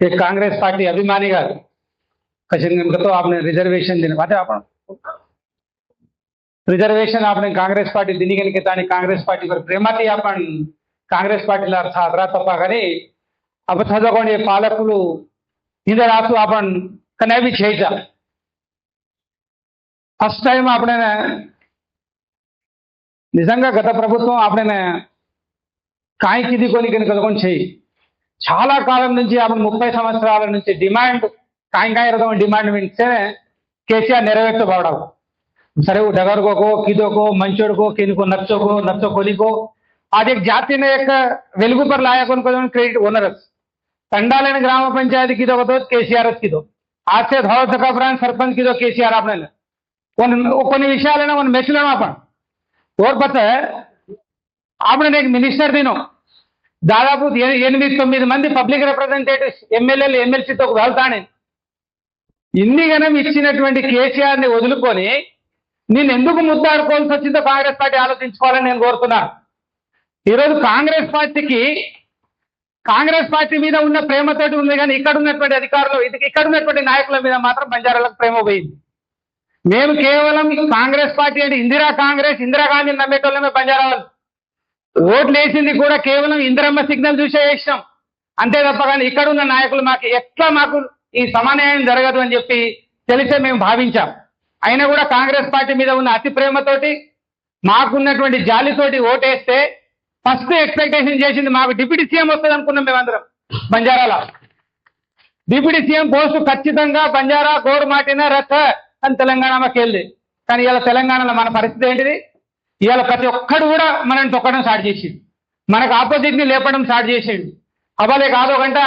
एक कांग्रेस पार्टी अभिमानी కాదు కశింగంతో आपने रिजर्वेशन देने అంటే आपण रिजर्वेशन आपण काँग्रेस पार्टी दिली गेली की आणि काँग्रेस पार्टीवर प्रेमाने आपण కాంగ్రెస్ పార్టీల అర్థ అదరా తప్ప కానీ అబద్ధగొని పాలకులు ఇది రాసు आपण కనేవి చేయిదా ఫస్ట్ టైం આપણે నిజంగా గత ప్రభుత్వం આપણે కాయకిది కొని కనుక చేయి చాలా కాలం నుంచి ఆమె ముప్పై సంవత్సరాల నుంచి డిమాండ్ కాంకాయరకం డిమాండ్ వింటే కేసీఆర్ నెరవేర్చబడవు. సరే డగరుకోకో కిదోకో మంచోడుకో కినుకో నచ్చోకో నచ్చో కొలికో అది జాతీయ యొక్క వెలుగు పర్ లాయకొని కొంచెం క్రెడిట్ ఓనర్స్. తండాలైన గ్రామ పంచాయతీ కిదో కదో కేసీఆర్ కిదో. ఆస్తే ధవసక ప్రాంత సర్పంచ్ కిదో కేసీఆర్ ఆపణ కొన్ని విషయాలైనా మన మెచ్చులేము ఆపణ ఓర్ మినిస్టర్ దినం దాదాపు ఎనిమిది తొమ్మిది మంది పబ్లిక్ రిప్రజెంటేటివ్స్ ఎమ్మెల్యేలు ఎమ్మెల్సీతో వెళ్తానే ఇన్ని గనం ఇచ్చినటువంటి కేసీఆర్ని వదులుకొని నేను ఎందుకు ముద్దాడుకోవాల్సి వచ్చిందో కాంగ్రెస్ పార్టీ ఆలోచించుకోవాలని నేను కోరుతున్నాను ఈరోజు కాంగ్రెస్ పార్టీకి కాంగ్రెస్ పార్టీ మీద ఉన్న ప్రేమతోటి ఉంది కానీ ఇక్కడ ఉన్నటువంటి అధికారులు ఇక్కడ ఉన్నటువంటి నాయకుల మీద మాత్రం బంజారాలకు ప్రేమ పోయింది. మేము కేవలం కాంగ్రెస్ పార్టీ అంటే ఇందిరా కాంగ్రెస్ ఇందిరాగాంధీని నమ్మేటోళ్ళమే బంజారా వాళ్ళు ఓట్లు వేసింది కూడా కేవలం ఇందిరమ్మ సిగ్నల్ చూసే వేసినాం అంతే తప్ప కానీ ఇక్కడ ఉన్న నాయకులు మాకు ఎట్లా మాకు ఈ సమన్యాయం జరగదు అని చెప్పి తెలిసే మేము భావించాం. అయినా కూడా కాంగ్రెస్ పార్టీ మీద ఉన్న అతి ప్రేమతోటి మాకున్నటువంటి జాలితోటి ఓటేస్తే ఫస్ట్ ఎక్స్పెక్టేషన్ చేసింది మాకు డిప్యూటీ సీఎం వస్తుంది అనుకున్నాం మేమందరం బంజారాల. డిప్యూటీ సీఎం పోస్టు ఖచ్చితంగా బంజారా గోరు మాటిన రథ అని తెలంగాణ మాకు వెళ్ళి. కానీ ఇలా తెలంగాణలో మన పరిస్థితి ఏంటిది? ఇవాళ ప్రతి ఒక్కడు కూడా మనల్ని తొక్కడం స్టార్ట్ చేసింది మనకు ఆపోజిట్ని లేపడం స్టార్ట్ చేసేయండి అవ్వలే కాదు గంట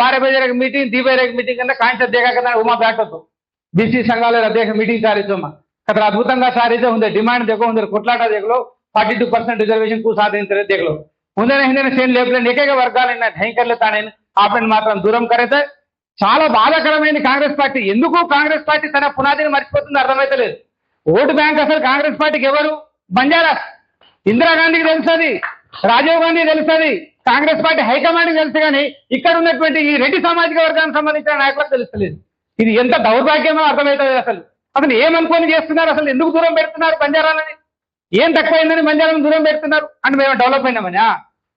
భార్య బజారకి మీటింగ్ దీపేరకు మీటింగ్ కన్నా కాంక్ష దేగా ఉమా బ్యాటతో బీసీ సంఘాల అధ్యక్ష మీటింగ్ సారిద్దామా అక్కడ అద్భుతంగా సారిద్దా ఉంది డిమాండ్ దగ్గర ఉంది కొట్లాట దగ్గర ఫార్టీ టూ పర్సెంట్ రిజర్వేషన్కు సాధించలేదు దగ్గరలో. ఉందనే హిందైన శ్రేణి లేపలేని ఏకైక వర్గాలైన ఢైంకర్లు తానైన ఆపని మాత్రం దూరం కరైతే చాలా బాధాకరమైన కాంగ్రెస్ పార్టీ. ఎందుకు కాంగ్రెస్ పార్టీ తన పునాదిని మర్చిపోతుంది అర్థమైతలేదు. ఓటు బ్యాంక్ అసలు కాంగ్రెస్ పార్టీకి ఎవరు? బంజారా. ఇందిరాగాంధీకి తెలుసది రాజీవ్ గాంధీ తెలుసది కాంగ్రెస్ పార్టీ హైకమాండ్ తెలుసు కానీ ఇక్కడ ఉన్నటువంటి ఈ రెడ్డి సామాజిక వర్గానికి సంబంధించిన నాయకులకు తెలుస్తలేదు. ఇది ఎంత దౌర్భాగ్యమో అర్థమవుతుంది అసలు. అసలు ఏమనుకొని చేస్తున్నారు? అసలు ఎందుకు దూరం పెడుతున్నారు బంజారాలని? ఏం తక్కువైందని బంజారాలను దూరం పెడుతున్నారు? అంటే మేము డెవలప్ అయినామనా?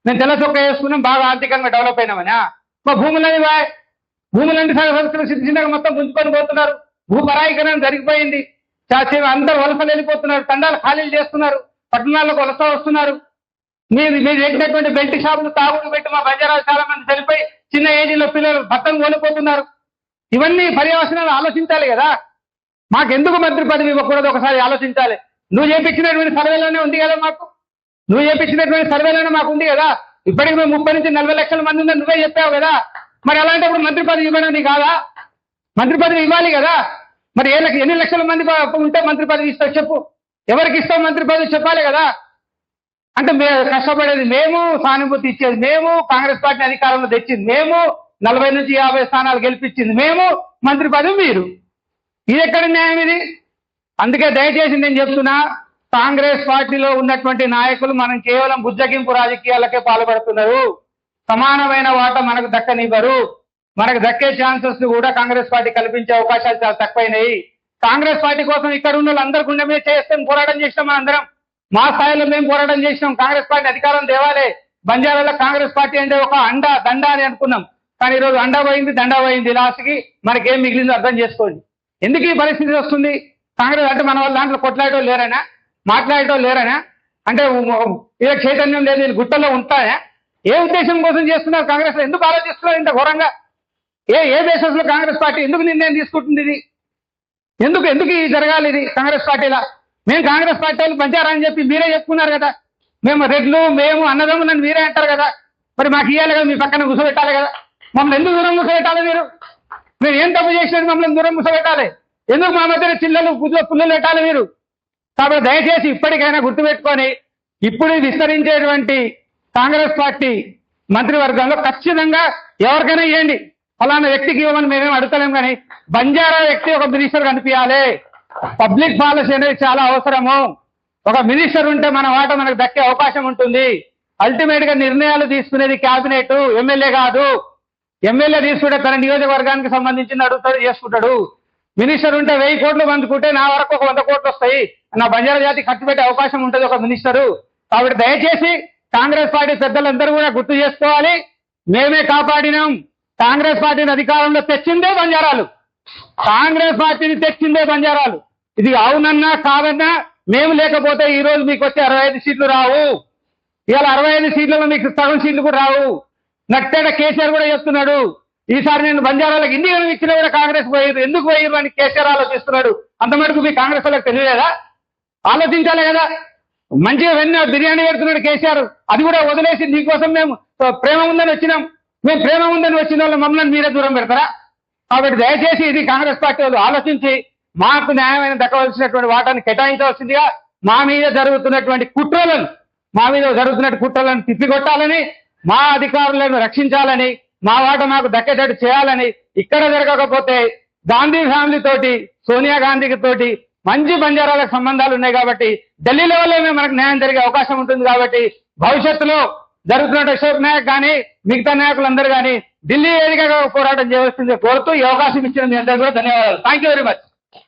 మేము తెల్ల చొక్క వేసుకున్నాం బాగా ఆర్థికంగా డెవలప్ అయినామనా? మా భూములని బాయ్ భూములన్నీ సంస్థలు చిన్న మొత్తం గుంజుకొని పోతున్నారు. భూపరాయకరణ జరిగిపోయింది. చాచి అందరు వలసలు వెళ్ళిపోతున్నారు తండాలు ఖాళీలు చేస్తున్నారు పట్టణాలకు వలస వస్తున్నారు. మీరు మీరు పెట్టినటువంటి బెల్ట్ షాపులు తాగుడు పెట్టి మా బంజారాలు చాలా మంది చనిపోయి చిన్న ఏజీలో పిల్లలు భర్తను కోల్పోతున్నారు ఇవన్నీ పర్యవసనాలు ఆలోచించాలి కదా. మాకెందుకు మంత్రి పదవి ఇవ్వకూడదు ఒకసారి ఆలోచించాలి. నువ్వు చేపించినటువంటి సర్వేలోనే ఉంది కదా మాకు. నువ్వు చేపించినటువంటి సర్వేలోనే మాకు ఉంది కదా. ఇప్పటికి మేము ముప్పై నుంచి నలభై లక్షల మంది ఉందని నువ్వే చెప్పావు కదా. మరి అలాంటప్పుడు మంత్రి పదవి ఇవ్వడం కాదా? మంత్రి పదవి ఇవ్వాలి కదా. మరి ఏ లక్ష- ఎన్ని లక్షల మంది ఉంటే మంత్రి పదవి ఇస్తావు చెప్పు? ఎవరికి ఇస్తావు మంత్రి పదవి? చెప్పాలి కదా. అంటే కష్టపడేది మేము సానుభూతి ఇచ్చేది మేము కాంగ్రెస్ పార్టీ అధికారంలో తెచ్చింది మేము నలభై నుంచి యాభై స్థానాలు గెలిపించింది మేము మంత్రి పదవి మీరు. ఇది ఎక్కడ న్యాయం ఇది? అందుకే దయచేసి నేను చెప్తున్నా కాంగ్రెస్ పార్టీలో ఉన్నటువంటి నాయకులు మనం కేవలం బుజ్జగింపు రాజకీయాలకే పాల్పడుతున్నారు. సమానమైన వాటా మనకు దక్కనివ్వరు. మనకు దక్కే ఛాన్సెస్ కూడా కాంగ్రెస్ పార్టీ కల్పించే అవకాశాలు చాలా తక్కువైనాయి. కాంగ్రెస్ పార్టీ కోసం ఇక్కడ ఉన్న వాళ్ళందరూ గుండె మీద చేస్తే పోరాటం చేసినాం మనందరం. మా స్థాయిలో మేము పోరాటం చేసినాం. కాంగ్రెస్ పార్టీ అధికారం తేవాలి. బంజారాలో కాంగ్రెస్ పార్టీ అంటే ఒక అండ దండ అని అనుకున్నాం. కానీ ఈరోజు అండ పోయింది దండ పోయింది. లాస్ట్కి మనకేం మిగిలిందో అర్థం చేసుకోండి. ఎందుకు ఈ పరిస్థితి వస్తుంది? కాంగ్రెస్ అంటే మన వాళ్ళ దాంట్లో కొట్లాడటం లేరనా? మాట్లాడటం లేరనా? అంటే ఏ చైతన్యం లేదు గుట్టలో ఉంటాయా? ఏ ఉద్దేశం కోసం చేస్తున్నారు కాంగ్రెస్ ఎందుకు ఆలోచిస్తున్నారు ఇంత ఘోరంగా? ఏ ఏ దేశంలో కాంగ్రెస్ పార్టీ? ఎందుకు నిర్ణయం తీసుకుంటుంది ఇది? ఎందుకు ఎందుకు ఇది జరగాలి ఇది కాంగ్రెస్ పార్టీలా? మేము కాంగ్రెస్ పార్టీ వాళ్ళు పంచారని చెప్పి మీరే చెప్పుకున్నారు కదా. మేము రెడ్లు మేము అన్నదమ్ములని మీరే అంటారు కదా. మరి మాకు ఇవ్వాలి కదా మీ పక్కన కూర్చోబెట్టాలి కదా. మమ్మల్ని ఎందుకు దూరం కూర్చోబెట్టాలి మీరు? మీరు ఏం తప్పు చేసినట్టు మమ్మల్ని దూరం కూర్చోబెట్టాలి? ఎందుకు మా మధ్యన చిల్లలు పుల్ల పుల్లలు పెట్టాలి మీరు? కాబట్టి దయచేసి ఇప్పటికైనా గుర్తుపెట్టుకొని ఇప్పుడు విస్తరించేటువంటి కాంగ్రెస్ పార్టీ మంత్రివర్గంలో ఖచ్చితంగా ఎవరికైనా ఇవ్వండి ఫలానా వ్యక్తికి ఇవ్వమని మేమేం అడగలేం కానీ బంజారా వ్యక్తి ఒక మినిస్టర్ కనిపించాలి. పబ్లిక్ పాలసీ అనేది చాలా అవసరము. ఒక మినిస్టర్ ఉంటే మన వాట మనకు దక్కే అవకాశం ఉంటుంది. అల్టిమేట్గా నిర్ణయాలు తీసుకునేది కేబినెట్ ఎమ్మెల్యే కాదు. ఎమ్మెల్యే తీసుకుంటే తన నియోజకవర్గానికి సంబంధించిన అడుగుతాడు చేసుకుంటాడు. మినిస్టర్ ఉంటే వెయ్యి కోట్లు పంచుకుంటే నా వరకు ఒక వంద కోట్లు వస్తాయి. నా బంజారా జాతి ఖర్చు పెట్టే అవకాశం ఉంటుంది ఒక మినిస్టరు. కాబట్టి దయచేసి కాంగ్రెస్ పార్టీ పెద్దలందరూ కూడా గుర్తు చేసుకోవాలి. మేమే కాపాడినాం. కాంగ్రెస్ పార్టీని అధికారంలో తెచ్చిందే బంజారాలు. కాంగ్రెస్ పార్టీని తెచ్చిందే బంజారాలు. ఇది అవునన్నా కాదన్నా మేము లేకపోతే ఈ రోజు మీకు వచ్చే అరవై ఐదు సీట్లు రావు. ఇవాళ అరవై ఐదు సీట్లలో మీకు సగం సీట్లు కూడా రావు. నట్టేట కేసీఆర్ కూడా చెప్తున్నాడు ఈసారి నేను బంజారాలకు ఇన్ని గణం ఇచ్చినా కూడా కాంగ్రెస్ పోయారు ఎందుకు పోయారు అని కేసీఆర్ ఆలోచిస్తున్నాడు. అంత మటుకు మీ కాంగ్రెస్ వాళ్ళకి తెలియలేదా? ఆలోచించాలి కదా. మంచిగా వెన్న బిర్యానీ పెడుతున్నాడు కేసీఆర్. అది కూడా వదిలేసి నీకోసం మేము ప్రేమ ఉందని వచ్చినాం. మేము ప్రేమ ఉందని వచ్చిన వాళ్ళు మమ్మల్ని మీరే దూరం పెడతారా? కాబట్టి దయచేసి ఇది కాంగ్రెస్ పార్టీ వాళ్ళు ఆలోచించి మాకు న్యాయమైన దక్కవలసినటువంటి వాటాన్ని కేటాయించవలసిందిగా మా మీద జరుగుతున్నటువంటి కుట్రలను మా మీద జరుగుతున్నటువంటి కుట్రలను తిప్పికొట్టాలని మా అధికారులను రక్షించాలని మా వాట మాకు దక్కేటట్టు చేయాలని ఇక్కడ జరగకపోతే గాంధీ ఫ్యామిలీ తోటి సోనియా గాంధీకి తోటి మంచి బంజారాలకు సంబంధాలు ఉన్నాయి కాబట్టి ఢిల్లీ లెవెల్లోనే మనకు న్యాయం జరిగే అవకాశం ఉంటుంది కాబట్టి భవిష్యత్తులో జరుగుతున్న అశోక్ నాయక్ కానీ మిగతా నాయకులందరూ కానీ ఢిల్లీ వేదికగా పోరాటం చేయవలసిందే కోరుతూ ఈ అవకాశం ఇచ్చిన మీ కూడా ధన్యవాదాలు. Thank you very much